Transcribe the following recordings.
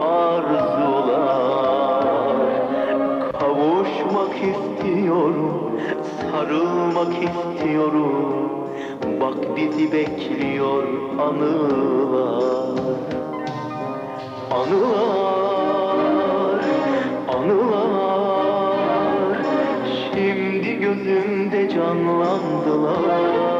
arzular. Kavuşmak istiyorum, sarılmak istiyorum. Bak bizi bekliyor anılar. Anılar, anılar. Şimdi gözümde canlandılar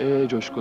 É, Josh.